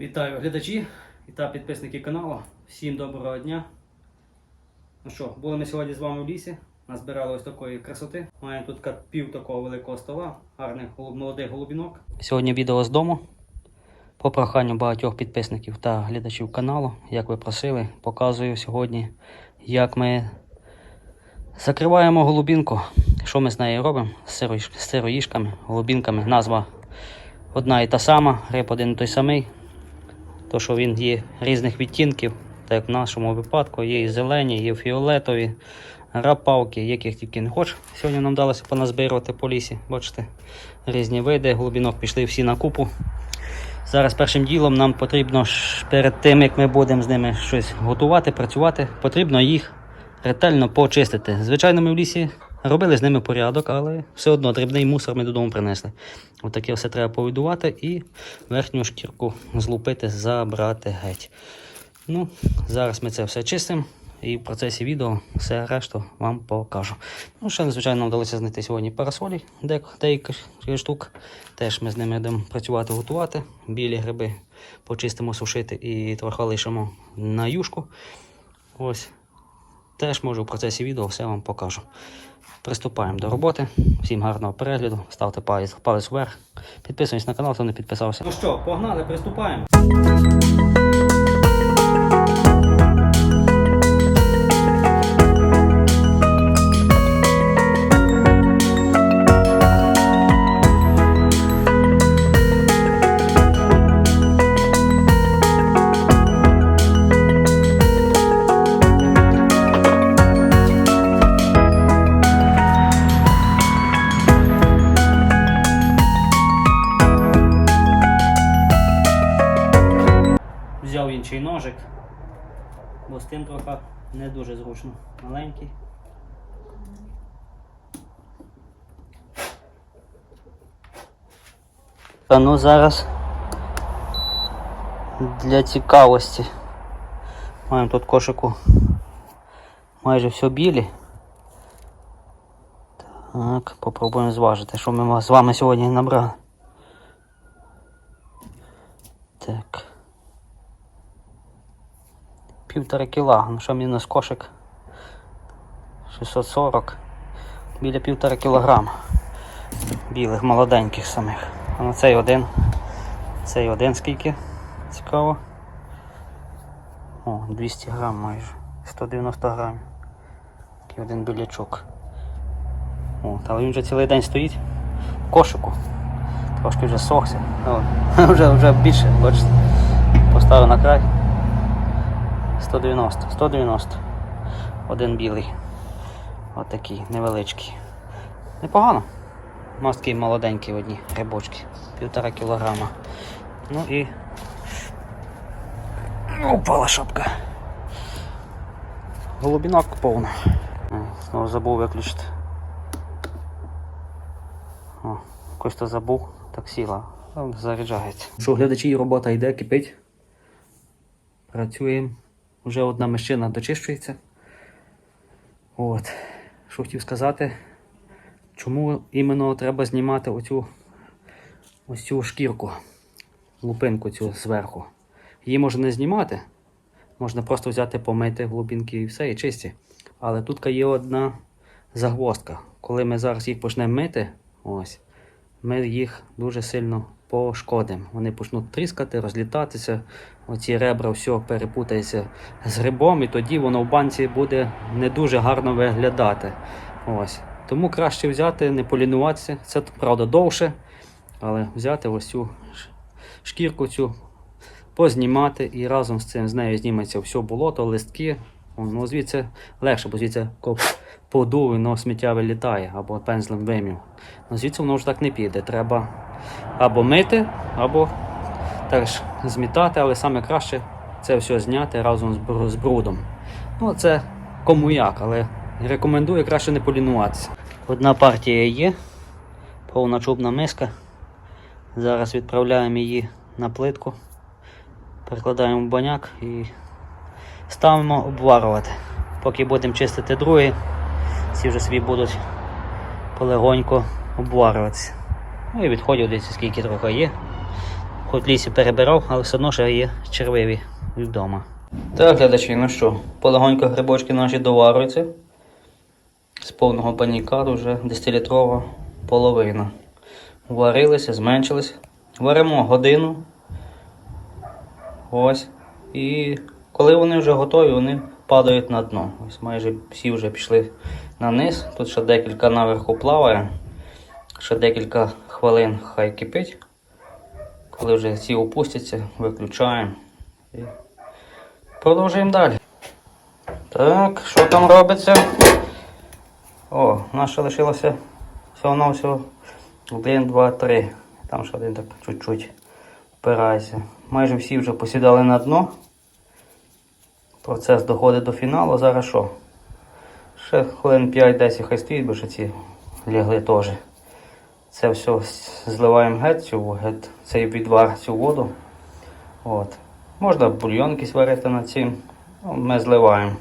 Вітаю глядачі та підписники каналу. Всім доброго дня. Ну що, були ми сьогодні з вами в лісі. Назбирали ось такої красоти. Маємо тут пів такого великого стола, гарних молодих голубінок. Сьогодні відео з дому. По проханню багатьох підписників та глядачів каналу, як ви просили, показую сьогодні, як ми закриваємо голубінку. Що ми з нею робимо? З сироїжками, голубінками. Назва одна і та сама, гриб один і той самий. То, що він є різних відтінків, так як в нашому випадку є і зелені, є фіолетові, рапавки, яких тільки не хочеш. Сьогодні нам вдалося поназбирувати по лісі. Бачите, різні види, глибинок пішли всі на купу. Зараз першим ділом нам потрібно перед тим, як ми будемо з ними щось готувати, працювати, потрібно їх ретельно почистити. Звичайно, ми в лісі робили з ними порядок, але все одно дрібний мусор ми додому принесли. Отаке все треба повідувати і верхню шкірку злупити, забрати геть. Ну, зараз ми це все чистимо і в процесі відео все решту вам покажу. Ну, ще, звичайно, вдалося знайти сьогодні парасолі, де- деяких штук. Теж ми з ними будемо працювати, готувати. Білі гриби почистимо, сушити і трохи лишимо на юшку. Ось. Теж можу в процесі відео все вам покажу. Приступаємо до роботи. Всім гарного перегляду. Ставте палець, палець вверх. Підписуйтесь на канал, хто не підписався. Ну що, погнали, приступаємо. Не дуже зручно. Маленький. Та ну зараз для цікавості. Маємо тут кошику майже все білі. Так, попробуємо зважити, що ми з вами сьогодні набрали. Так. Півтора кіла, ну що мінус кошик 640, біля півтора кілограма білих молоденьких самих. А на цей один. Цей один скільки? Цікаво. О, 200 грам майже. 190 грамів. Такий один білячок. О, але він вже цілий день стоїть в кошику. Трошки вже сохся. О, вже, вже більше, бачите. Поставив на край. 190, 190. Один білий. Отакий, невеличкий. Непогано. У молоденькі одні грибочки. Півтора кілограма. Ну і. Упала шапка. Голубінок повно. Е, Знову забув виключити. О, якось то забув, так сіла. Заряджається. Що глядачі, робота йде, кипить. Працюємо. Вже одна мешчина дочищується. От. Що хотів сказати, чому іменно треба знімати оцю ось цю шкірку, лупинку цю зверху. Її можна не знімати, можна просто взяти, помити глубинки і все, і чисті. Але тут є одна загвоздка. Коли ми зараз їх почнемо мити, ось, ми їх дуже сильно пошкодимо. Вони почнуть тріскати, розлітатися, оці ребра все перепутається з грибом, і тоді воно в банці буде не дуже гарно виглядати. Ось. Тому краще взяти, не полінуватися. Це правда довше, але взяти ось цю шкірку цю, познімати і разом з цим з нею зніметься все болото, листки. Ну, звідси легше, бо звідси коп подув, воно сміття вилітає або пензлем вимів. Ну, звідси воно вже так не піде. Треба або мити, або теж змітати, але саме краще це все зняти разом з брудом. Ну, це кому як, але рекомендую краще не полінуватися. Одна партія є, повна чубна миска. Зараз відправляємо її на плитку, перекладаємо в баняк і ставимо обварувати. Поки будемо чистити другий, ці вже собі будуть полегонько обварюватися. Ну і відходів десь скільки трохи є. Хоч лісі перебирав, але все одно ще є червиві вдома. Так, глядачі, ну що, полегонько грибочки наші доварюються. З повного панікаду вже 10-літрова половина. Варилися, зменшились. Варимо годину. Ось. І коли вони вже готові, вони падають на дно. Ось майже всі вже пішли на низ. Тут ще декілька наверху плаває. Ще декілька хвилин хай кипить. Коли вже ці опустяться, виключаємо. І продовжуємо далі. Так, що там робиться? О, у нас ще лишилося всього-навсього 1, 2, 3. Там ще один так чуть-чуть впирається. Майже всі вже посідали на дно. Процес доходить до фіналу. Зараз що? Ще хвилин 5-10 хай стоїть, бо ще ці лягли теж. Це все зливаємо геть, цю, геть цей відвар, цю воду. От. Можна бульйон якийсь варити над цим. Ми зливаємо.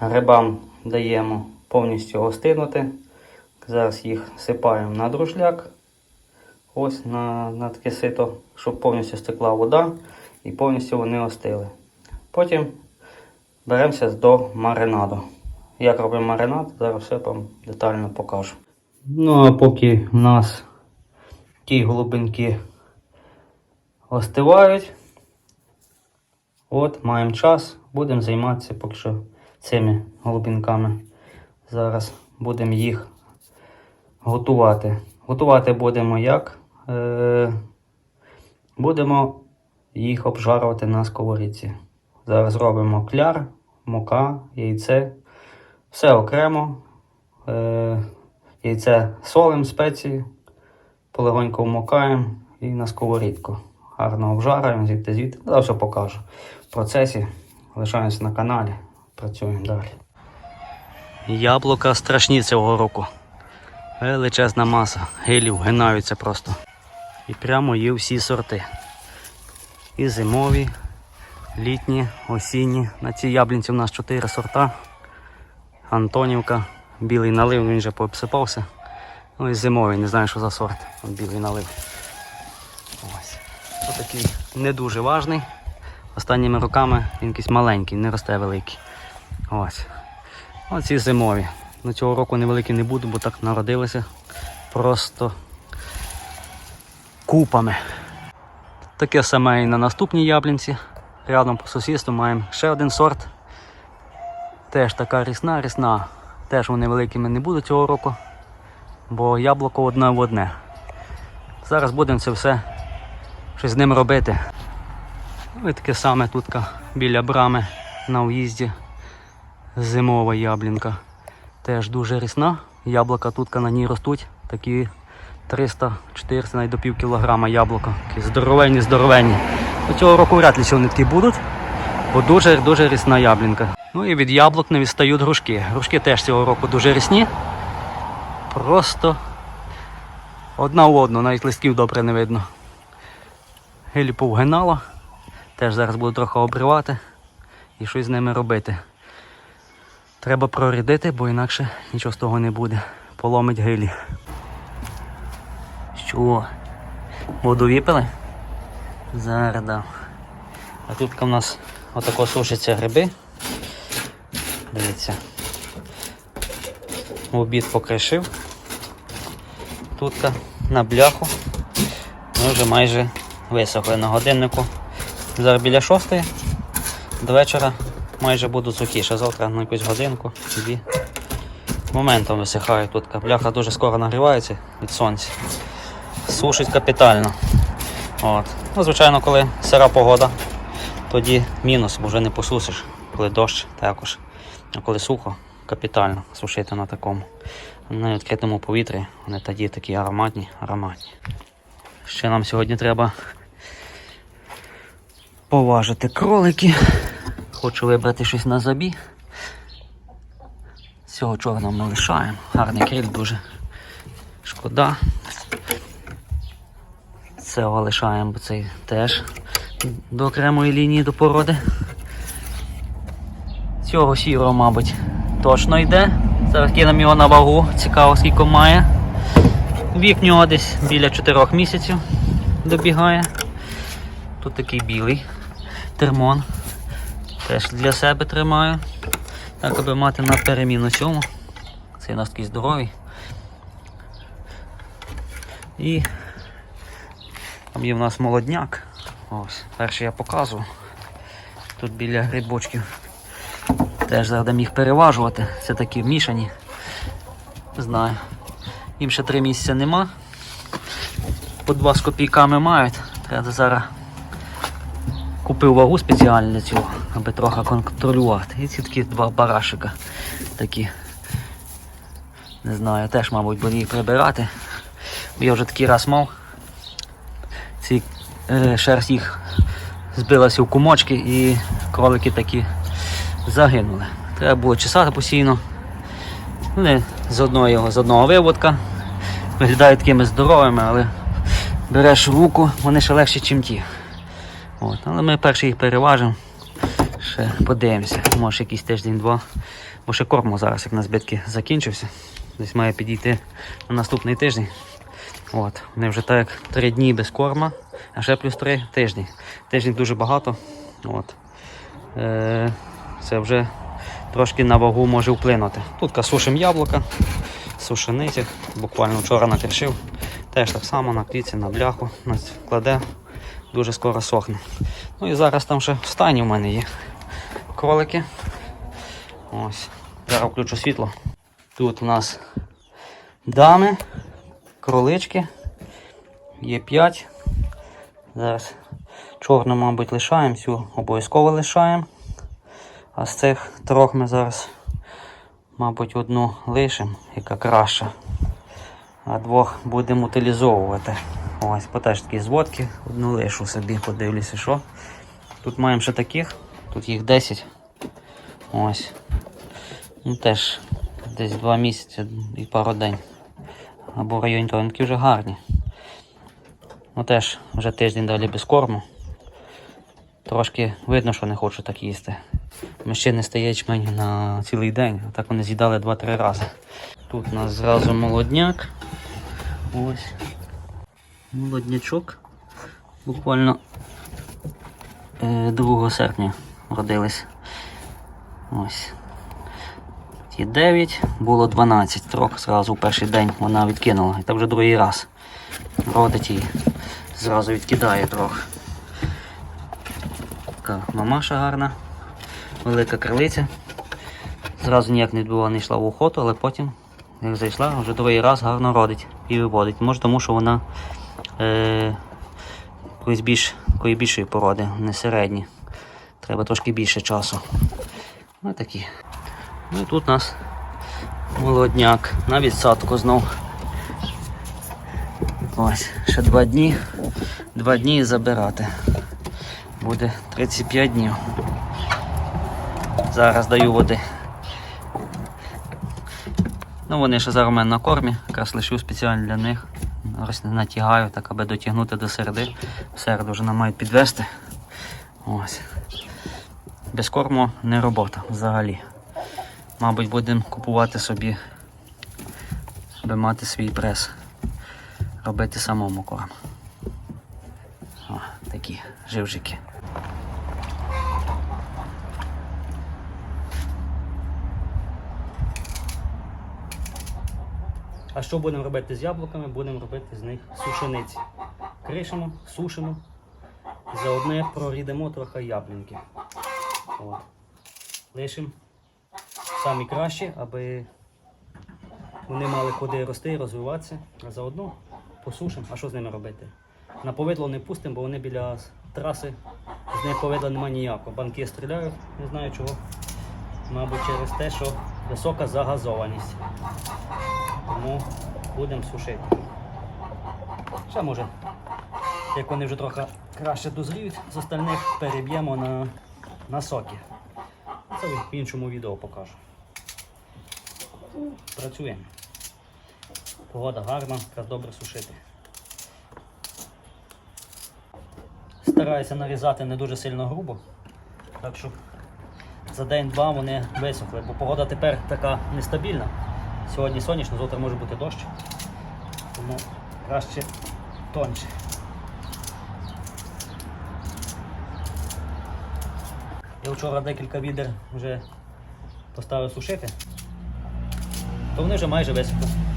Грибам даємо повністю остинути. Зараз їх сипаємо на друшляк. Ось на, на таке сито, щоб повністю стекла вода і повністю вони остили. Потім беремося до маринаду. Як робимо маринад, зараз все вам детально покажу. Ну а поки в нас ті голубинки остивають, от маємо час, будемо займатися поки що цими голубинками. Зараз будемо їх готувати. Готувати будемо як? Е, будемо їх обжарувати на сковорідці. Зараз робимо кляр, мука, яйце. Все окремо. Е, яйце солим, спеції, полегонько вмокаємо і на сковорідку. Гарно обжарюємо, звідти звідти. Я все покажу. В процесі лишаємося на каналі, працюємо далі. Яблука страшні цього року. Величезна маса. Гилів гинаються просто. І прямо є всі сорти. І зимові, літні, осінні. На цій яблінці у нас 4 сорта. Антонівка, білий налив, він вже пообсипався. Ну і зимовий, не знаю, що за сорт. Білий налив. Ось. Такий не дуже важний. Останніми роками він якийсь маленький, не росте великий. Ось. Оці зимові. Ну, цього року невеликі не буду, бо так народилися просто купами. Таке саме і на наступній яблінці. Рядом по сусідству маємо ще один сорт. Теж така рісна, рісна. Теж вони великими не будуть цього року, бо яблуко одне в одне. Зараз будемо це все щось з ним робити. Ну і таке саме тут біля брами на в'їзді. Зимова яблінка. Теж дуже рісна. Яблука тут на ній ростуть. Такі 300-400 навіть до пів кілограма яблука. Такі здоровенні, здоровенні. Ну, Цього року вряд ли вони такі будуть, бо дуже-дуже рісна яблінка. Ну і від яблук не відстають грушки. Грушки теж цього року дуже рісні. Просто одна в одну, навіть листків добре не видно. Гилі повгинала. Теж зараз буду трохи обривати і щось з ними робити. Треба прорядити, бо інакше нічого з того не буде. Поломить гилі. Що? Воду випили? Зараз дам. А тут у нас отако сушаться гриби. Дивіться. Обід покришив. Тут на бляху. Ми вже майже висохли на годиннику. Зараз біля шостої. До вечора майже буду сухіше. Завтра на якусь годинку, дві. Моментом висихає тут. Бляха дуже скоро нагрівається від сонця. Сушить капітально. От. Ну, звичайно, коли сира погода, тоді мінус, бо вже не посусиш, коли дощ також. А коли сухо, капітально сушити на такому. На відкритому повітрі вони тоді такі ароматні, ароматні. Ще нам сьогодні треба поважити кролики. Хочу вибрати щось на забі. Цього чорного ми лишаємо. Гарний криль дуже шкода. Цього лишаємо, бо цей теж до окремої лінії до породи. Цього сірого, мабуть, точно йде. Зараз кинемо його на вагу, цікаво скільки має. Вік нього десь біля 4 місяців добігає. Тут такий білий термон. Теж для себе тримаю. Так, аби мати на переміну цьому. Цей у нас такий здоровий. І там є в нас молодняк. Ось, перший я показував. Тут біля грибочків. Теж зараз їх переважувати. Це такі мішані. Не знаю. Їм ще три місяці нема. По два з копійками мають. Треба зараз купив вагу спеціально для цього, аби трохи контролювати. І ці такі два барашика такі. Не знаю, теж, мабуть, буду їх прибирати. Я вже такий раз мав. Ці е, шерсть їх збилася в кумочки і кролики такі загинули. Треба було чесати постійно. Вони з одного, його- з одного виводка. Виглядають такими здоровими, але береш руку, вони ще легші, ніж ті. От. Але ми перший їх переважимо. Ще подивимося, може якийсь тиждень-два. Бо ще корму зараз, як на збитки закінчився. Десь має підійти на наступний тиждень. От. Вони вже так три дні без корма, а ще плюс три тижні. Тиждень дуже багато. От. Е, це вже трошки на вагу може вплинути. Тут сушимо яблука, сушеницях. Буквально вчора накришив. Теж так само на кліці, на бляху, на- кладе, дуже скоро сохне. Ну і зараз там ще в стані в мене є кролики. Ось. Зараз включу світло. Тут у нас дами, кролички. Є 5. Зараз чорну, мабуть, лишаємо, цю обов'язково лишаємо. А з цих трьох ми зараз, мабуть, одну лишимо, яка краща. А двох будемо утилізовувати. Ось, по теж такі зводки, одну лишу собі, подивлюся, що. Тут маємо ще таких, тут їх 10. Ось. Ну теж десь 2 місяці і пару день. Або районі того, вже гарні. Ну теж вже тиждень далі без корму. Трошки видно, що не хочу так їсти. Ще стає ячмень на цілий день, а так вони з'їдали 2-3 рази. Тут у нас зразу молодняк. Ось. Молоднячок. Буквально е, 2 серпня родились. Ось. Ті 9, було 12 трох, зразу в перший день вона відкинула. І так вже другий раз. Родить і зразу відкидає трохи. Така мамаша гарна, велика крилиця. Зразу ніяк не відбувала, не йшла в охоту, але потім, як зайшла, вже другий раз гарно родить і виводить. Може тому, що вона е, якоїсь більш, якої більшої породи, не середні. Треба трошки більше часу. Ось такі. Ну і тут у нас молодняк на відсадку знов. Ось, ще два дні. Два дні і забирати. Буде 35 днів. Зараз даю води. Ну вони ще зараз у мене на кормі, якраз лишу спеціально для них. Ось натягаю, так аби дотягнути до середи. В середу вже нам мають підвести. Ось. Без корму не робота взагалі. Мабуть, будемо купувати собі, аби мати свій прес. Робити самому корм. О, такі живжики. А що будемо робити з яблуками? Будемо робити з них сушениці. Кришимо, сушимо. Заодно прорідемо трохи яблуньки. От. Лишимо самі кращі, аби вони мали куди рости, розвиватися, а заодно посушимо. А що з ними робити? На повидло не пустимо, бо вони біля траси, з них повидла немає ніякого. Банки стріляють, не знаю чого. Мабуть, через те, що висока загазованість. Тому будемо сушити. Ще може, як вони вже трохи краще дозріють, з остальних переб'ємо на, на соки. Це в іншому відео покажу. Працюємо. Погода гарна, якраз добре сушити. Стараюся нарізати не дуже сильно грубо, так щоб за день-два вони висохли, бо погода тепер така нестабільна. Сьогодні сонячно, завтра може бути дощ, тому краще тонше. Я вчора декілька відер вже поставив сушити, то вони вже майже висохли.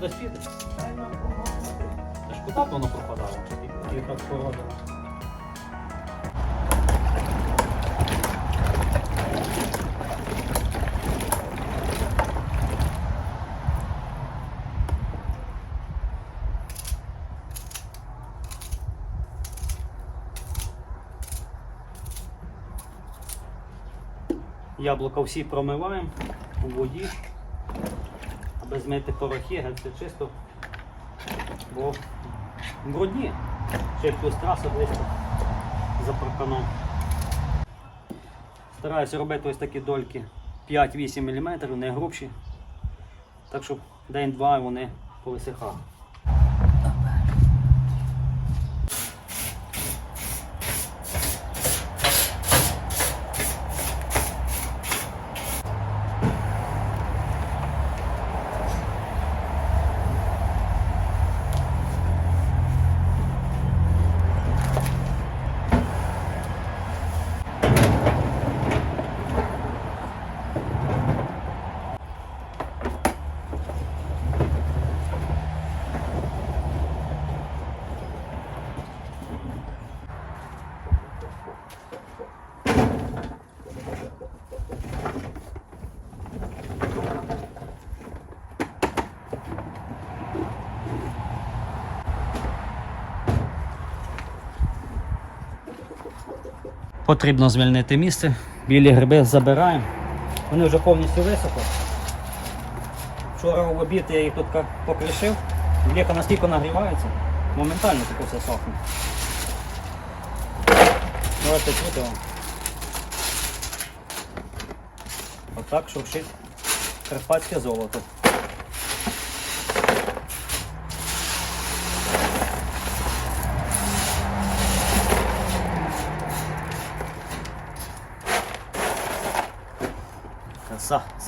Кудись піде. Та ж куди б воно пропадало? І так погода. Яблука всі промиваємо у воді, аби порохи, це чисто. Бо брудні. Ще плюс траса близько за парканом. Стараюся робити ось такі дольки 5-8 мм, не грубші. Так щоб день-два вони повисихали. Потрібно звільнити місце. Білі гриби забираємо. Вони вже повністю висохли. Вчора в обід я їх тут покришив. Віка настільки нагрівається, моментально таке все сохне. Давайте чути вам. Отак шуршить карпатське золото.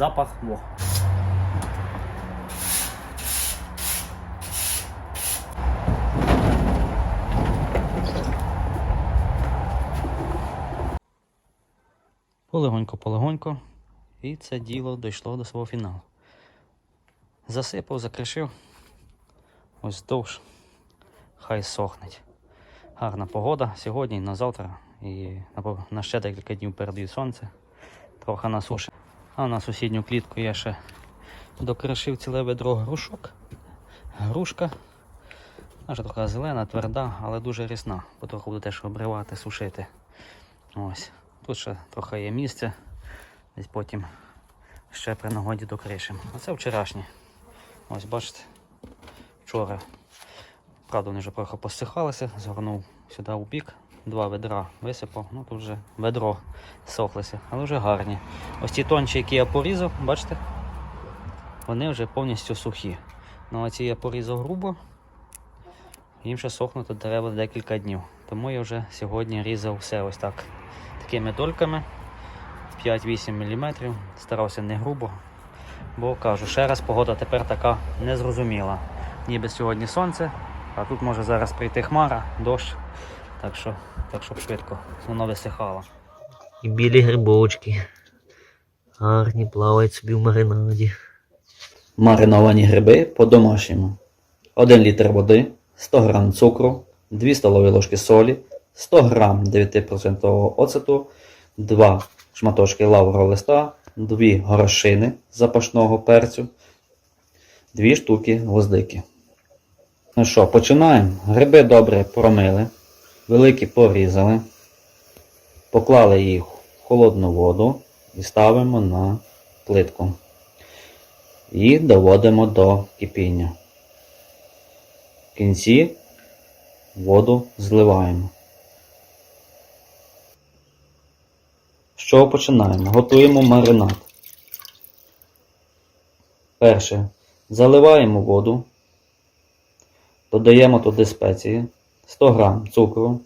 Запах, во. Полегонько, полегонько. І це діло дійшло до свого фіналу. Засипав, закришив. Ось довж. Хай сохнеть. Гарна погода сьогодні на завтра. І на, ще декілька днів передає сонце. Трохи на суші. А на сусідню клітку я ще докришив ціле ведро грушок. Грушка. Наша трохи зелена, тверда, але дуже рісна. Потроху буде теж обривати, сушити. Ось. Тут ще трохи є місця. Десь потім ще при нагоді докришимо. А це вчорашнє. Ось бачите. Вчора. Правда, вони вже трохи посихалися, згорнув сюди у бік, два ведра висипав, ну тут вже ведро сохлося, але вже гарні. Ось ті тончі, які я порізав, бачите, вони вже повністю сухі. Ну а ці я порізав грубо, їм ще сохнути треба декілька днів. Тому я вже сьогодні різав все ось так такими дольками. 5-8 мм. Старався не грубо. Бо кажу, ще раз погода тепер така незрозуміла. Ніби сьогодні сонце, а тут може зараз прийти хмара, дощ. Так що, так щоб швидко воно висихало. І білі грибочки. Гарні плавають собі в маринаді. Мариновані гриби по-домашньому. 1 літр води, 100 г цукру, 2 столові ложки солі, 100 г 9% оцету, 2 шматочки лаврового листа, 2 горошини запашного перцю, 2 штуки гвоздики. Ну що, починаємо. Гриби добре промили, великі порізали, поклали їх в холодну воду і ставимо на плитку і доводимо до кипіння. В кінці воду зливаємо. З чого починаємо? Готуємо маринад. Перше. Заливаємо воду, додаємо туди спеції, 100 г цукру,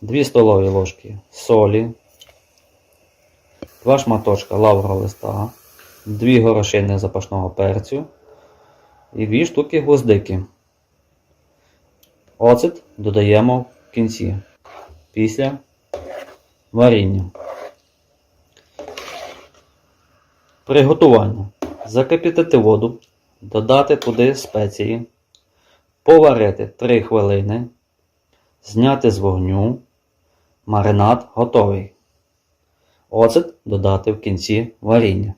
2 столові ложки солі, 2 шматочка лаврового листа, 2 горошини запашного перцю і 2 штуки гвоздики. Оцет додаємо в кінці після варіння. Приготування. Закипятити воду, додати туди спеції, поварити 3 хвилини, зняти з вогню. Маринад готовий. Оцет додати в кінці варіння.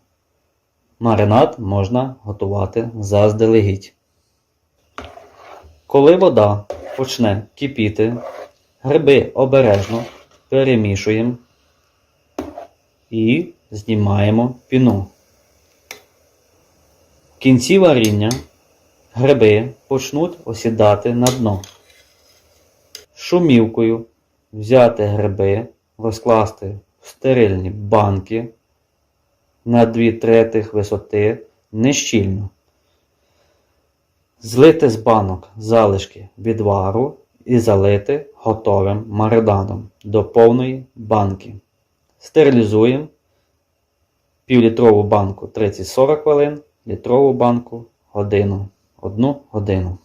Маринад можна готувати заздалегідь. Коли вода почне кипіти, гриби обережно перемішуємо і знімаємо піну. В кінці варіння гриби почнуть осідати на дно. Шумівкою взяти гриби, розкласти в стерильні банки на 2 третих висоти нещільно. Злити з банок залишки відвару і залити готовим маринадом до повної банки. Стерилізуємо півлітрову банку 30-40 хвилин, літрову банку годину. Одну годину.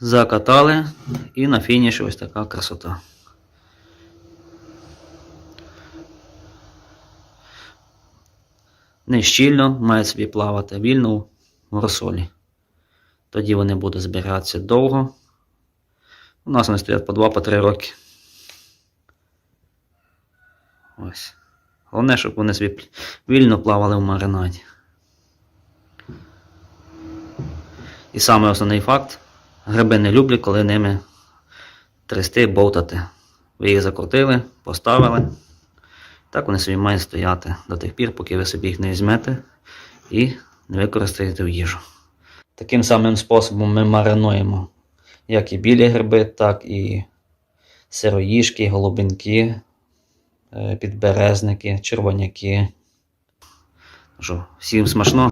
Закатали і на фініші ось така красота. Не щільно мають собі плавати вільно в розсолі. Тоді вони будуть збиратися довго. У нас вони стоять по 2-3 роки. Ось. Головне, щоб вони собі вільно плавали в маринаді. І саме основний факт. Гриби не люблять, коли ними трясти, бовтати. Ви їх закрутили, поставили. Так вони собі мають стояти до тих пір, поки ви собі їх не візьмете і не використаєте в їжу. Таким самим способом ми маринуємо як і білі гриби, так і сироїжки, голубинки, е, підберезники, червоняки. Всім смачно.